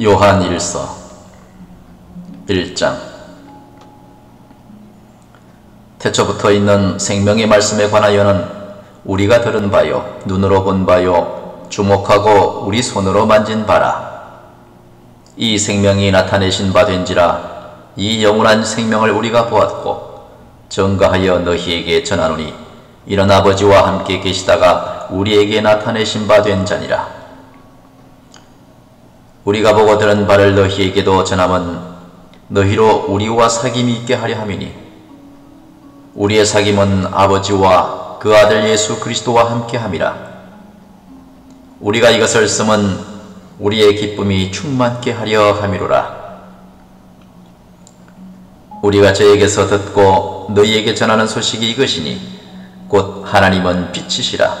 요한 1서 1장. 태초부터 있는 생명의 말씀에 관하여는 우리가 들은 바요 눈으로 본 바요 주목하고 우리 손으로 만진 바라. 이 생명이 나타내신 바 된지라 이 영원한 생명을 우리가 보았고 증거하여 너희에게 전하노니 이런 아버지와 함께 계시다가 우리에게 나타내신 바 된 자니라 우리가 보고 들은 바를 너희에게도 전함은 너희로 우리와 사귐이 있게 하려 함이니. 우리의 사귐은 아버지와 그 아들 예수 그리스도와 함께 함이라. 우리가 이것을 쓰면 우리의 기쁨이 충만케 하려 함이로라. 우리가 저에게서 듣고 너희에게 전하는 소식이 이것이니 곧 하나님은 빛이시라.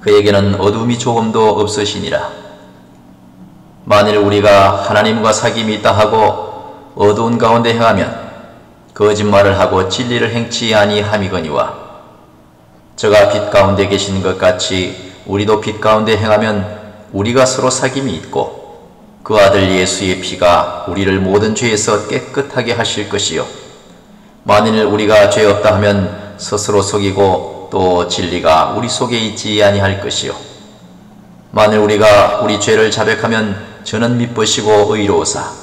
그에게는 어둠이 조금도 없으시니라 만일 우리가 하나님과 사귐이 있다 하고 어두운 가운데 행하면 거짓말을 하고 진리를 행치 아니함이거니와 저가 빛 가운데 계신 것 같이 우리도 빛 가운데 행하면 우리가 서로 사귐이 있고 그 아들 예수의 피가 우리를 모든 죄에서 깨끗하게 하실 것이요. 만일 우리가 죄 없다 하면 스스로 속이고 또 진리가 우리 속에 있지 아니할 것이요. 만일 우리가 우리 죄를 자백하면 저는 미쁘시고 의로우사.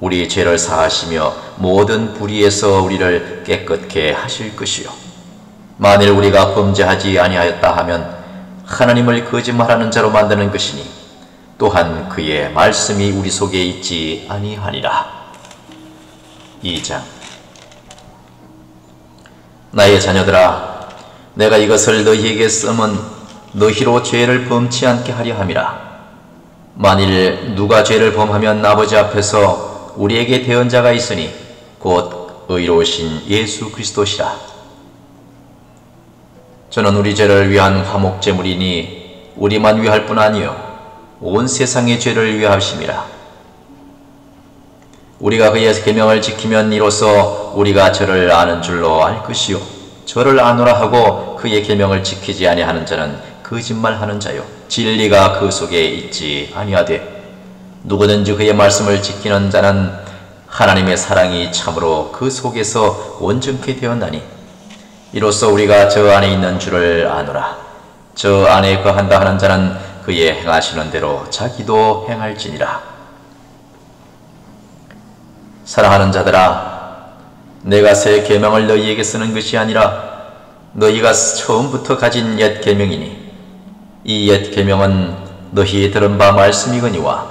우리 죄를 사하시며 모든 불의에서 우리를 깨끗게 하실 것이요. 만일 우리가 범죄하지 아니하였다 하면 하나님을 거짓말하는 자로 만드는 것이니 또한 그의 말씀이 우리 속에 있지 아니하니라. 2장. 나의 자녀들아 내가 이것을 너희에게 쓰면 너희로 죄를 범치 않게 하려 함이라 만일 누가 죄를 범하면 아버지 앞에서 우리에게 대언자가 있으니 곧 의로우신 예수 그리스도시라. 저는 우리 죄를 위한 화목제물이니 우리만 위할 뿐 아니요 온 세상의 죄를 위하심이라. 우리가 그의 계명을 지키면 이로써 우리가 저를 아는 줄로 알 것이요 저를 아노라 하고 그의 계명을 지키지 아니하는 자는 거짓말하는 자요 진리가 그 속에 있지 아니하되 누구든지 그의 말씀을 지키는 자는 하나님의 사랑이 참으로 그 속에서 온전케 되었나니 이로써 우리가 저 안에 있는 줄을 아노라. 저 안에 거한다 하는 자는 그의 행하시는 대로 자기도 행할지니라. 사랑하는 자들아 내가 새 계명을 너희에게 쓰는 것이 아니라 너희가 처음부터 가진 옛 계명이니 이 옛 계명은 너희 들은 바 말씀이거니와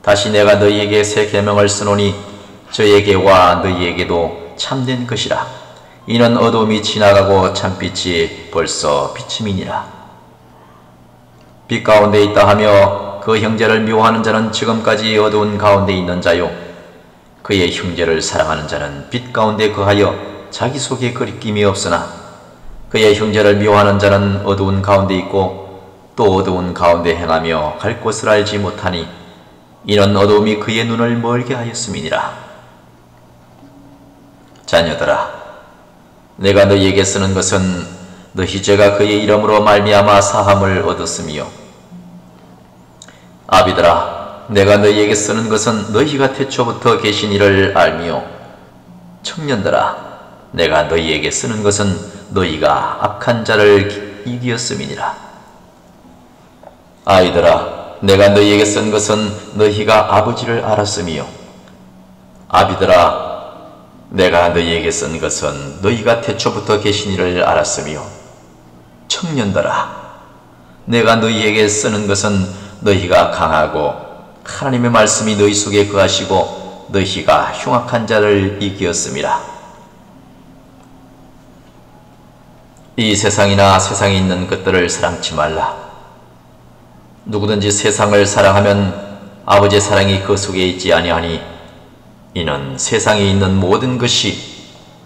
다시 내가 너희에게 새 계명을 쓰노니 저에게와 너희에게도 참된 것이라. 이는 어둠이 지나가고 참빛이 벌써 비침이니라. 빛 가운데 있다 하며 그 형제를 미워하는 자는 지금까지 어두운 가운데 있는 자요. 그의 형제를 사랑하는 자는 빛 가운데 거하여 자기 속에 거리낌이 없으나 그의 형제를 미워하는 자는 어두운 가운데 있고 또 어두운 가운데 행하며 갈 곳을 알지 못하니 이는 어두움이 그의 눈을 멀게 하였음이니라. 자녀들아, 내가 너희에게 쓰는 것은 너희 죄가 그의 이름으로 말미암아 사함을 얻었으며 아비들아, 내가 너희에게 쓰는 것은 너희가 태초부터 계신 이를 알미요 청년들아, 내가 너희에게 쓰는 것은 너희가 악한 자를 이기었음이니라. 아이들아 내가 너희에게 쓴 것은 너희가 아버지를 알았으며 아비들아 내가 너희에게 쓴 것은 너희가 태초부터 계신 이를 알았으며 청년들아 내가 너희에게 쓰는 것은 너희가 강하고 하나님의 말씀이 너희 속에 거하시고 너희가 흉악한 자를 이기었음이라. 이 세상이나 세상에 있는 것들을 사랑치 말라 누구든지 세상을 사랑하면 아버지의 사랑이 그 속에 있지 아니하니 이는 세상에 있는 모든 것이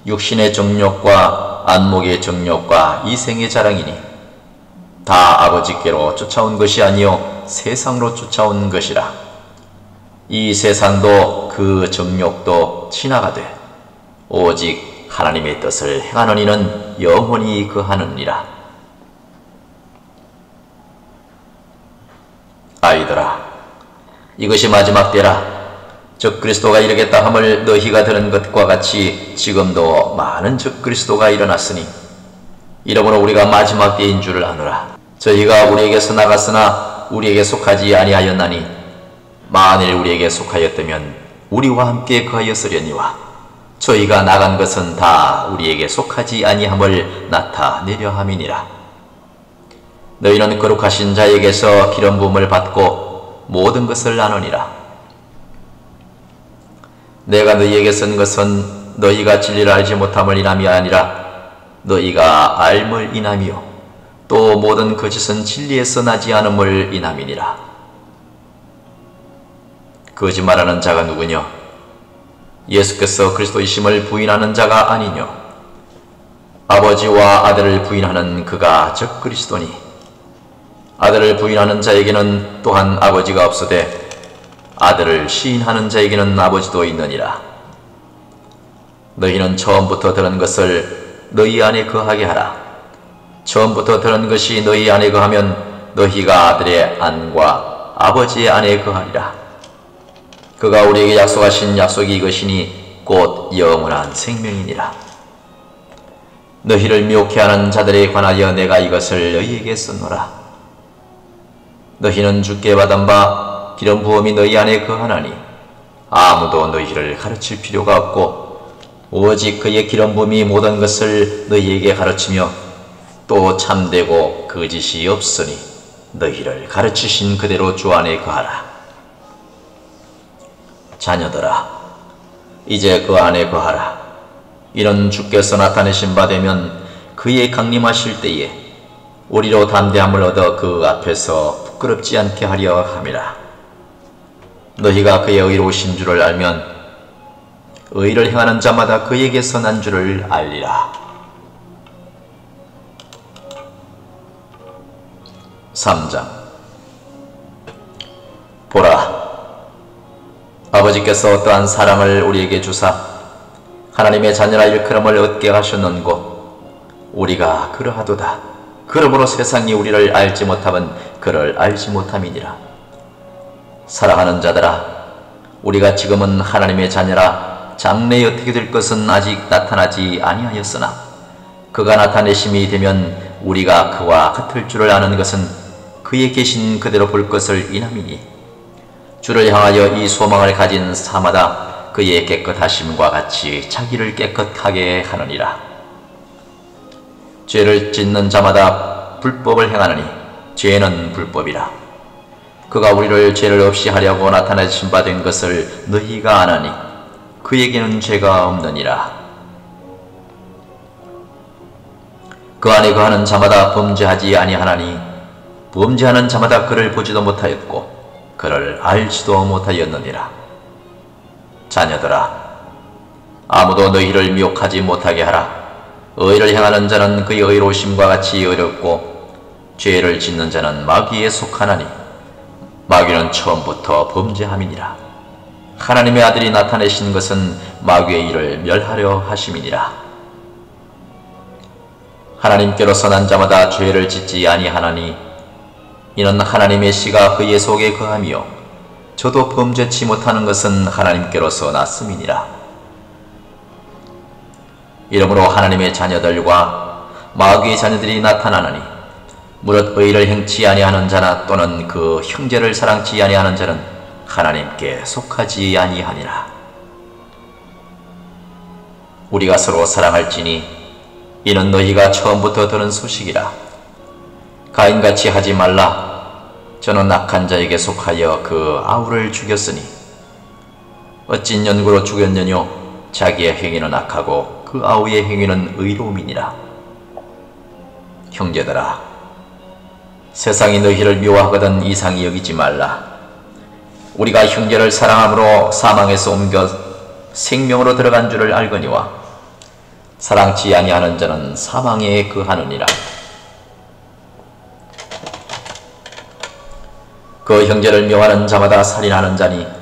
육신의 정욕과 안목의 정욕과 이생의 자랑이니 다 아버지께로 쫓아온 것이 아니요 세상으로 쫓아온 것이라. 이 세상도 그 정욕도 지나가되 오직 하나님의 뜻을 행하는 이는 영원히 그하느니라 아이들아 이것이 마지막 때라. 적 그리스도가 이르겠다 함을 너희가 들은 것과 같이 지금도 많은 적 그리스도가 일어났으니 이러므로 우리가 마지막 때인 줄을 아노라. 저희가 우리에게서 나갔으나 우리에게 속하지 아니하였나니 만일 우리에게 속하였다면 우리와 함께 거하였으려니와 저희가 나간 것은 다 우리에게 속하지 아니함을 나타내려 함이니라. 너희는 거룩하신 자에게서 기름 부음을 받고 모든 것을 나누니라. 내가 너희에게 쓴 것은 너희가 진리를 알지 못함을 인함이 아니라 너희가 알물 인함이요 또 모든 거짓은 진리에서 나지 않음을 인함이니라. 거짓말하는 자가 누구냐? 예수께서 그리스도이심을 부인하는 자가 아니뇨. 아버지와 아들을 부인하는 그가 적 그리스도니 아들을 부인하는 자에게는 또한 아버지가 없으되 아들을 시인하는 자에게는 아버지도 있느니라. 너희는 처음부터 들은 것을 너희 안에 거하게 하라. 처음부터 들은 것이 너희 안에 거하면 너희가 아들의 안과 아버지의 안에 거하리라. 그가 우리에게 약속하신 약속이 이것이니 곧 영원한 생명이니라. 너희를 미혹해 하는 자들에 관하여 내가 이것을 너희에게 썼노라. 너희는 주께 받은 바 기름 부음이 너희 안에 거하나니 아무도 너희를 가르칠 필요가 없고 오직 그의 기름 부음이 모든 것을 너희에게 가르치며 또 참되고 거짓이 없으니 너희를 가르치신 그대로 주 안에 거하라. 자녀들아, 이제 그 안에 거하라. 이런 주께서 나타내신 바 되면 그의 강림하실 때에 우리로 담대함을 얻어 그 앞에서 부끄럽지 않게 하려 함이라. 너희가 그의 의로우신 줄을 알면 의를 행하는 자마다 그에게서 난 줄을 알리라. 3장 보라 아버지께서 어떠한 사랑을 우리에게 주사 하나님의 자녀라 일컬음을 얻게 하셨는고 우리가 그러하도다 그러므로 세상이 우리를 알지 못함은 그를 알지 못함이니라 사랑하는 자들아 우리가 지금은 하나님의 자녀라 장래에 어떻게 될 것은 아직 나타나지 아니하였으나 그가 나타내심이 되면 우리가 그와 같을 줄을 아는 것은 그에 계신 그대로 볼 것을 인함이니 주를 향하여 이 소망을 가진 사마다 그의 깨끗하심과 같이 자기를 깨끗하게 하느니라. 죄를 짓는 자마다 불법을 행하느니 죄는 불법이라. 그가 우리를 죄를 없이 하려고 나타내신 바 된 것을 너희가 아나니 그에게는 죄가 없느니라. 그 안에 거하는 자마다 범죄하지 아니하나니 범죄하는 자마다 그를 보지도 못하였고 그를 알지도 못하였느니라. 자녀들아, 아무도 너희를 미혹하지 못하게 하라. 의를 행하는 자는 그의 의로우심과 같이 어렵고 죄를 짓는 자는 마귀에 속하나니 마귀는 처음부터 범죄함이니라. 하나님의 아들이 나타내신 것은 마귀의 일을 멸하려 하심이니라. 하나님께로서 난 자마다 죄를 짓지 아니하나니 이는 하나님의 씨가 그의 속에 거하며 저도 범죄치 못하는 것은 하나님께로서 났음이니라. 이러므로 하나님의 자녀들과 마귀의 자녀들이 나타나느니 무릇 의를 행치 아니하는 자나 또는 그 형제를 사랑치 아니하는 자는 하나님께 속하지 아니하니라. 우리가 서로 사랑할지니 이는 너희가 처음부터 들은 소식이라. 가인같이 하지 말라. 저는 악한 자에게 속하여 그 아우를 죽였으니 어찐 연구로 죽였느뇨 자기의 행위는 악하고 그 아우의 행위는 의로움이니라. 형제들아 세상이 너희를 미워하거든 이상히 여기지 말라. 우리가 형제를 사랑함으로 사망에서 옮겨 생명으로 들어간 줄을 알거니와 사랑치 아니하는 자는 사망에 그하느니라. 그 형제를 명하는 자마다 살인하는 자니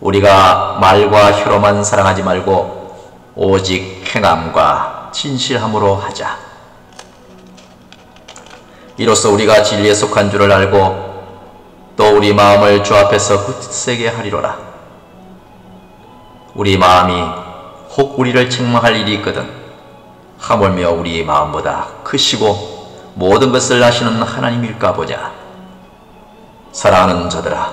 우리가 말과 혀로만 사랑하지 말고 오직 행함과 진실함으로 하자. 이로써 우리가 진리에 속한 줄을 알고 또 우리 마음을 주 앞에서 굳세게 하리로라. 우리 마음이 혹 우리를 책망할 일이 있거든 하물며 우리 마음보다 크시고 모든 것을 아시는 하나님일까 보자. 사랑하는 저들아,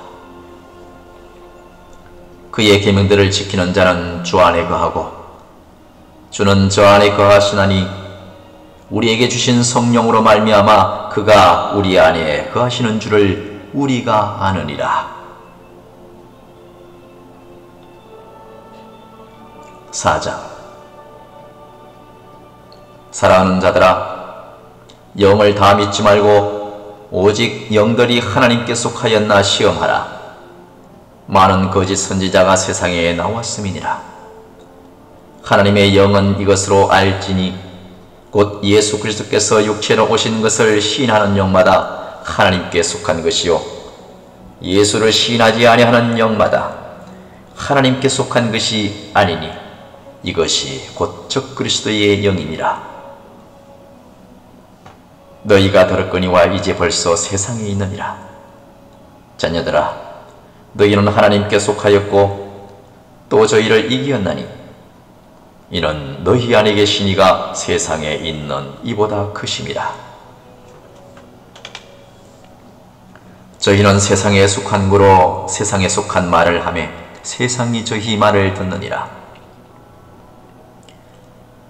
그의 계명들을 지키는 자는 주 안에 거하고 주는 저 안에 거하시나니 우리에게 주신 성령으로 말미암아 그가 우리 안에 거하시는 줄을 우리가 아느니라. 4장 사랑하는 자들아 영을 다 믿지 말고 오직 영들이 하나님께 속하였나 시험하라. 많은 거짓 선지자가 세상에 나왔음이니라. 하나님의 영은 이것으로 알지니 곧 예수 그리스도께서 육체로 오신 것을 시인하는 영마다 하나님께 속한 것이요 예수를 시인하지 아니하는 영마다 하나님께 속한 것이 아니니 이것이 곧 적 그리스도의 영이니라. 너희가 들었거니와 이제 벌써 세상에 있느니라. 자녀들아, 너희는 하나님께 속하였고 또 저희를 이기었나니 이는 너희 안에 계신 이가 세상에 있는 이보다 크심이라. 저희는 세상에 속한 거로 세상에 속한 말을 하며 세상이 저희 말을 듣느니라.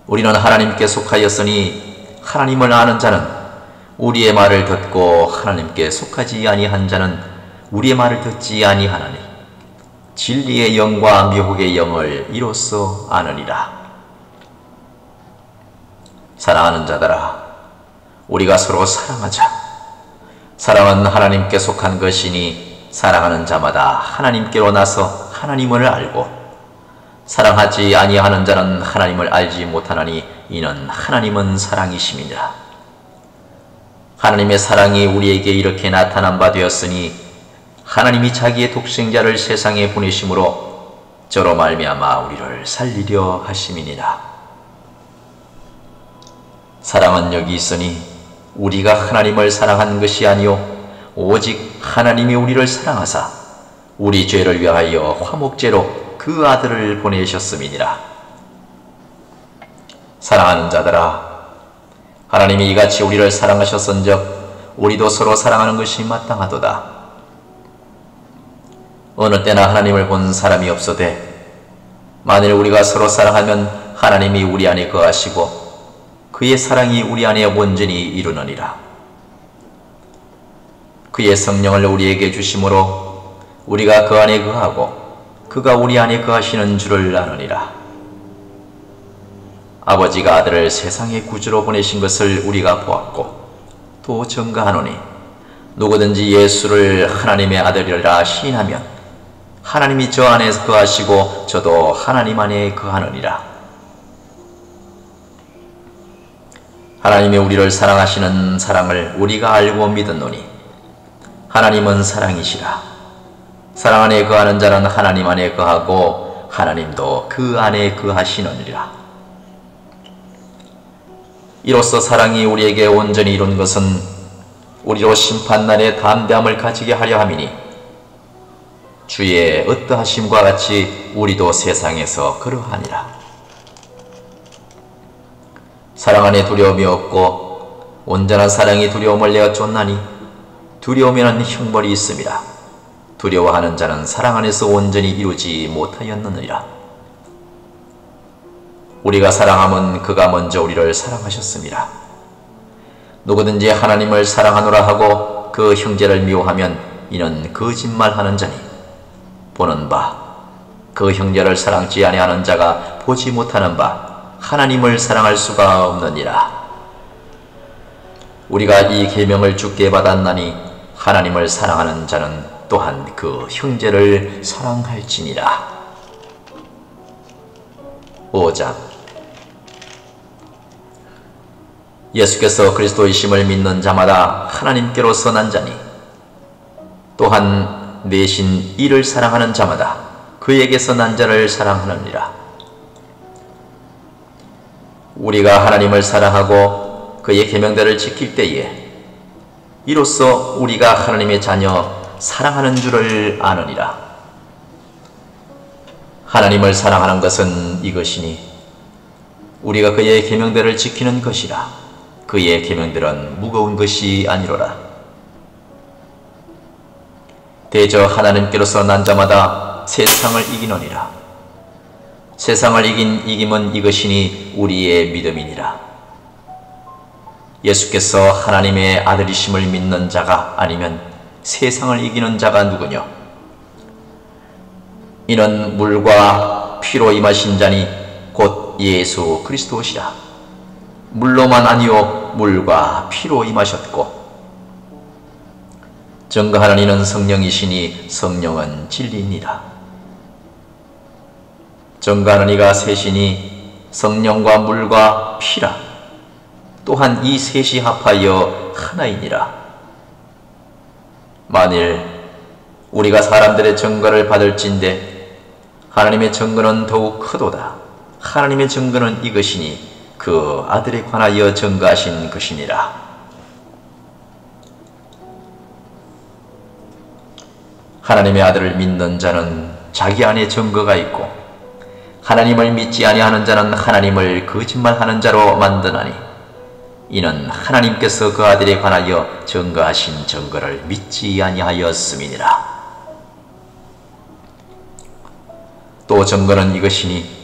우리는 하나님께 속하였으니 하나님을 아는 자는 우리의 말을 듣고 하나님께 속하지 아니한 자는 우리의 말을 듣지 아니하나니 진리의 영과 미혹의 영을 이로써 아느니라. 사랑하는 자들아, 우리가 서로 사랑하자. 사랑은 하나님께 속한 것이니 사랑하는 자마다 하나님께로 나서 하나님을 알고 사랑하지 아니하는 자는 하나님을 알지 못하나니 이는 하나님은 사랑이심이니라. 하나님의 사랑이 우리에게 이렇게 나타난 바 되었으니 하나님이 자기의 독생자를 세상에 보내심으로 저로 말미암아 우리를 살리려 하심이니라. 사랑은 여기 있으니 우리가 하나님을 사랑한 것이 아니요 오직 하나님이 우리를 사랑하사 우리 죄를 위하여 화목제로 그 아들을 보내셨음이니라. 사랑하는 자들아, 하나님이 이같이 우리를 사랑하셨은즉 우리도 서로 사랑하는 것이 마땅하도다. 어느 때나 하나님을 본 사람이 없어되 만일 우리가 서로 사랑하면 하나님이 우리 안에 거하시고 그의 사랑이 우리 안에 온전히 이루느니라. 그의 성령을 우리에게 주심으로 우리가 그 안에 거하고 그가 우리 안에 거하시는 줄을 아느니라. 아버지가 아들을 세상의 구주로 보내신 것을 우리가 보았고 또 증가하노니 누구든지 예수를 하나님의 아들이라 시인하면 하나님이 저 안에 거하시고 저도 하나님 안에 거하느니라. 하나님이 우리를 사랑하시는 사랑을 우리가 알고 믿었노니 하나님은 사랑이시라. 사랑 안에 거하는 자는 하나님 안에 거하고 하나님도 그 안에 거하시느니라. 이로써 사랑이 우리에게 온전히 이룬 것은 우리로 심판날에 담대함을 가지게 하려 함이니 주의 어떠하심과 같이 우리도 세상에서 그러하니라. 사랑 안에 두려움이 없고 온전한 사랑이 두려움을 내어 쫓나니 두려움에는 형벌이 있습니다. 두려워하는 자는 사랑 안에서 온전히 이루지 못하였느니라. 우리가 사랑함은 그가 먼저 우리를 사랑하셨습니다. 누구든지 하나님을 사랑하노라 하고 그 형제를 미워하면 이는 거짓말하는 자니 보는 바 그 형제를 사랑지 아니하는 자가 보지 못하는 바 하나님을 사랑할 수가 없느니라. 우리가 이 계명을 주께 받았나니 하나님을 사랑하는 자는 또한 그 형제를 사랑할지니라. 5장 예수께서 그리스도이심을 믿는 자마다 하나님께로서 난 자니 또한 내신 이를 사랑하는 자마다 그에게서 난 자를 사랑하느니라. 우리가 하나님을 사랑하고 그의 계명들을 지킬 때에 이로써 우리가 하나님의 자녀 사랑하는 줄을 아느니라. 하나님을 사랑하는 것은 이것이니 우리가 그의 계명들을 지키는 것이라. 그의 계명들은 무거운 것이 아니로라. 대저 하나님께로서 난 자마다 세상을 이기느니라. 세상을 이긴 이김은 이것이니 우리의 믿음이니라. 예수께서 하나님의 아들이심을 믿는 자가 아니면 세상을 이기는 자가 누구냐? 이는 물과 피로 임하신 자니 곧 예수 그리스도시라. 물로만 아니요 물과 피로 임하셨고 증거하는 이는 성령이시니 성령은 진리니라. 증거하는 이가 셋이니 성령과 물과 피라. 또한 이 셋이 합하여 하나이니라. 만일 우리가 사람들의 증거를 받을진데 하나님의 증거는 더욱 크도다. 하나님의 증거는 이것이니 그 아들에 관하여 증거하신 것이니라. 하나님의 아들을 믿는 자는 자기 안에 증거가 있고 하나님을 믿지 아니하는 자는 하나님을 거짓말하는 자로 만드나니 이는 하나님께서 그 아들에 관하여 증거하신 증거를 믿지 아니하였음이니라. 또 증거는 이것이니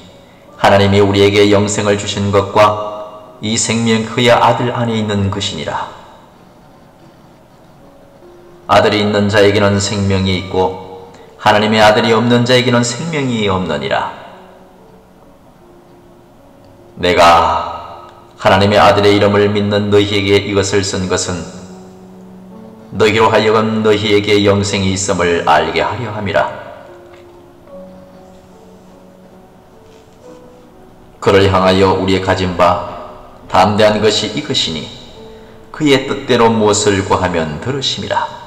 하나님이 우리에게 영생을 주신 것과 이 생명 그의 아들 안에 있는 것이니라. 아들이 있는 자에게는 생명이 있고 하나님의 아들이 없는 자에게는 생명이 없느니라. 내가 하나님의 아들의 이름을 믿는 너희에게 이것을 쓴 것은 너희로 하여금 너희에게 영생이 있음을 알게 하려 함이라. 그를 향하여 우리의 가진 바 담대한 것이 이것이니 그의 뜻대로 무엇을 구하면 들으심이라.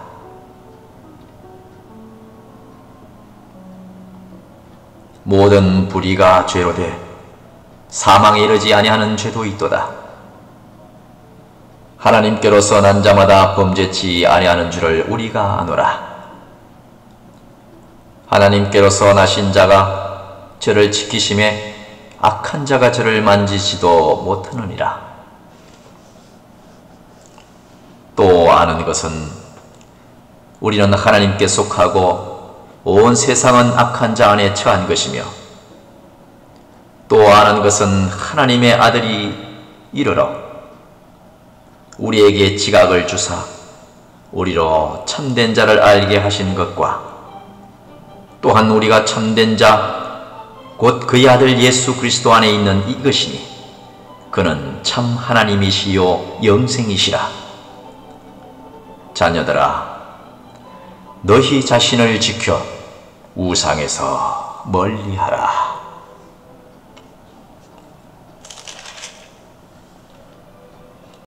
모든 불의가 죄로 돼 사망에 이르지 아니하는 죄도 있도다. 하나님께로서 난 자마다 범죄치 아니하는 줄을 우리가 아노라. 하나님께로서 나신 자가 저를 지키심에 악한 자가 저를 만지지도 못하느니라. 또 아는 것은 우리는 하나님께 속하고 온 세상은 악한 자 안에 처한 것이며 또 아는 것은 하나님의 아들이 이르러 우리에게 지각을 주사 우리로 참된 자를 알게 하신 것과 또한 우리가 참된 자 곧 그의 아들 예수 그리스도 안에 있는 이것이니 그는 참 하나님이시요 영생이시라. 자녀들아 너희 자신을 지켜 우상에서 멀리하라